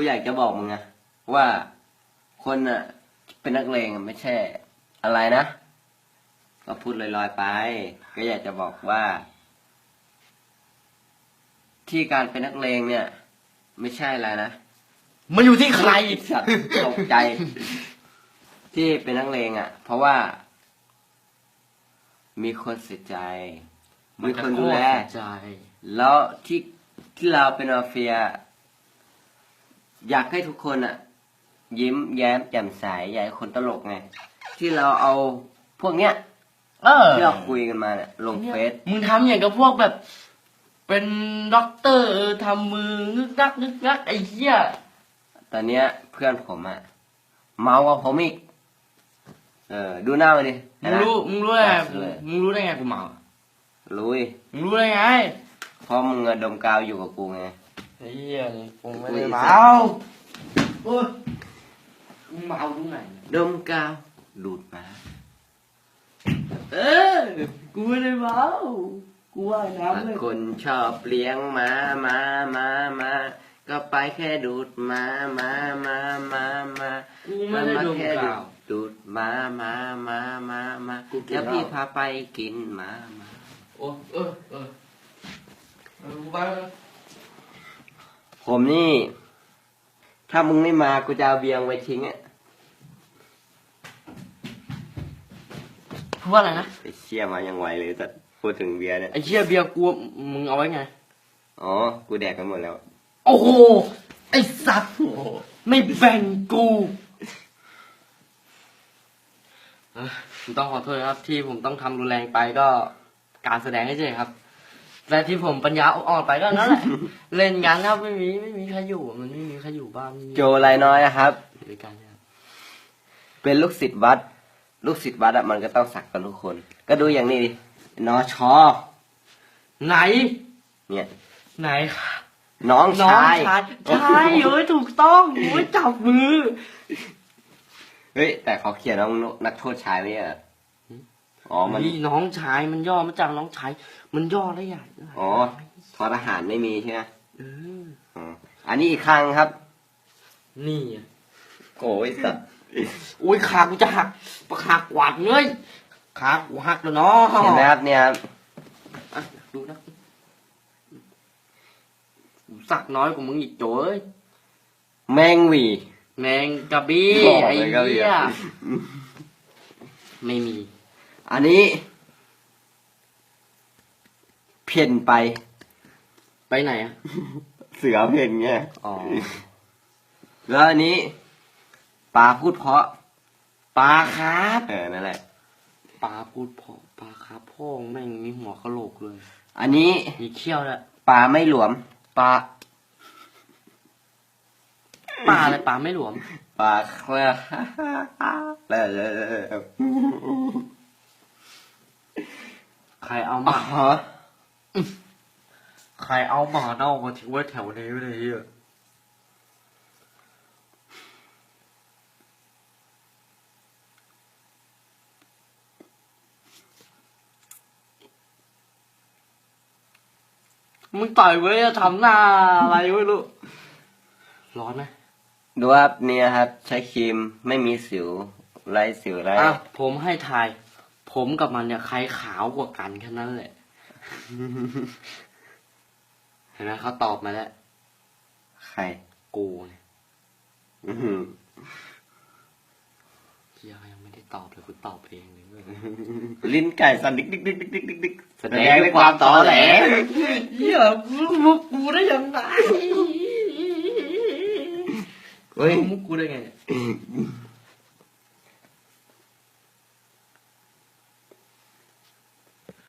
กูอยากจะบอกมึงนะว่าคนอะ เป็นนักเลงอะไม่ใช่ อะไรนะก็พูดลอยๆไป ก็อยากจะบอกว่า ที่การเป็นนักเลงเนี่ย ไม่ใช่อะไรนะมันอยู่ที่ใครสัตว์ตกใจ ที่เป็นนักเลงอะ เพราะว่า มีคนเสียใจ มีคนดูแลใจแล้วที่ที่เราเป็นมาเฟีย อยากให้ทุกคนอะยิ้มแย้มแจ่มใสอยากให้คนตลกไง ที่เราเอาพวกเนี้ยเออ ที่เราคุยกันมาเนี่ยลงเฟซมึงทำอย่างกับพวกแบบ เป็นด็อกเตอร์เออทำมืองึกงักงึกงักไอ้เหี้ยตอนเนี้ยเพื่อนผมอะเมากว่าผมอีก เออ ดูหน้ามาดิมึเห็งนไหมรู้มึงรู้ได้ไงเลยมึงรู้ได้ไงกูเมารู้ดิมึงรู้ได้ไงเพราะมึงอะดมกาวอยู่กับกูไง ไอ้เหี้ยนี่กูไม่ได้อุ้ยเมาสัตว์โอ้ยมึงเมาตรงไหนดมกาวดูดมาเออกูไม่ได้เมากูว่ายน้ำเลยคนชอบเลี้ยงม้ามามามาก็ไปแค่ดูดมามามามามากูไม่ได้ดมแค่กาวดูดมามามามามากูกินแล้วพี่เหล้าพาไปกินมามาโอ้เออเออเออกูไปแล้ว ผมนี่ ถ้ามึงไม่มากูจะเอาเบียงไว้ทิ้งอะพูดว่าอะไรนะไอ้เชี่ยมายังไวเลยแต่พูดถึงเบียร์เนี่ยไอ้เหี้ยเบียร์กูมึงเอาไว้ไง อ๋อ กูแดกกันหมดแล้ว โอ้โห ไอ้สัตว์ไม่แบ่งกูเอ้อผมต้องขอโทษนะครับ ที่ผมต้องทำรุนแรงไปก็การแสดงเฉยๆครับ และที่ผมปัญญาอ่อนไปก็นั่นแหละ เล่นกันครับไม่มีไม่มีใครอยู่ มันไม่มีใครอยู่บ้านไม่มีโจไรน้อยนะครับอยู่ด้วยกันนะครับ เป็นลูกศิษย์วัด ลูกศิษย์วัดอะมันก็ต้องสักกันทุกคน ก็ดูอย่างนี้ดินอชอไหน เนี่ย ไหนน้องน้องชายชายใช่เอ้ยถูกต้องโอ้ยจับมือ เฮ้ยแต่เขาเขียนน้องนักโทษชายไว้อะ อ๋อมันนี่น้องชายมันย่อมาจากน้องชาย มันย่อได้ใหญ่อ๋อทอทหารไม่มีใช่ไหมเอออ๋ออันนี้อีกครั้งครับ นี่อะโอ้ยสัตว์อุ้ยขากูจะหักปากหักหวาดเงยขากูหักแล้วเนาะเห็นไหมครับเนี่ยครับอะดูนะกูสักน้อยกว่ามึงอีกโจ้ยแมงหวี แมงกะบี้บอกไอ้เลยกระบี่เหี้ยไม่มี อันนี้ เพ่นไป ไปไหนอะ เสือเพ่นเงี้ยอ๋อ แล้วอันนี้ปลาพูดเพราะปลาครับเออนั่นแหละปลาพูดเพอปลาครับพ่องแม่งมีหัวกะโหลกเลย อันนี้มีเขี้ยวแล้วยปลาไม่หลวมปลาปลาอะไรปลาไม่หลวม ปลาเคลื่อแล้ว ใครเอาอ๋มาอใครเอาหมาเน่ามาทิ้งไว้แถวนี้ไว้เลยอะมึงต่อยไว้จะทำหน้าอะไรไม่รู้ร้อนไหมดูครับเนี่ยครับ ใช้ครีมไม่มีสิวไรสิวไรอะผมให้ทาย ผมกับมันเนี่ยใครขาวกว่ากันแค่นั้นแหละ เห็นไหมเขาตอบมาแล้ว ใคร กูเนี่ยอื้อหือเฮียยังไม่ได้ตอบเลยกูตอบเองเลยเว้ยลิ้นไก่สั่นดิกดิกดิกดิกดิกดิกดิกแสดงด้วยความตอแหลเฮียมึงมุกกูได้ยังไงเฮ้ยมุกกูได้ไงเนี่ย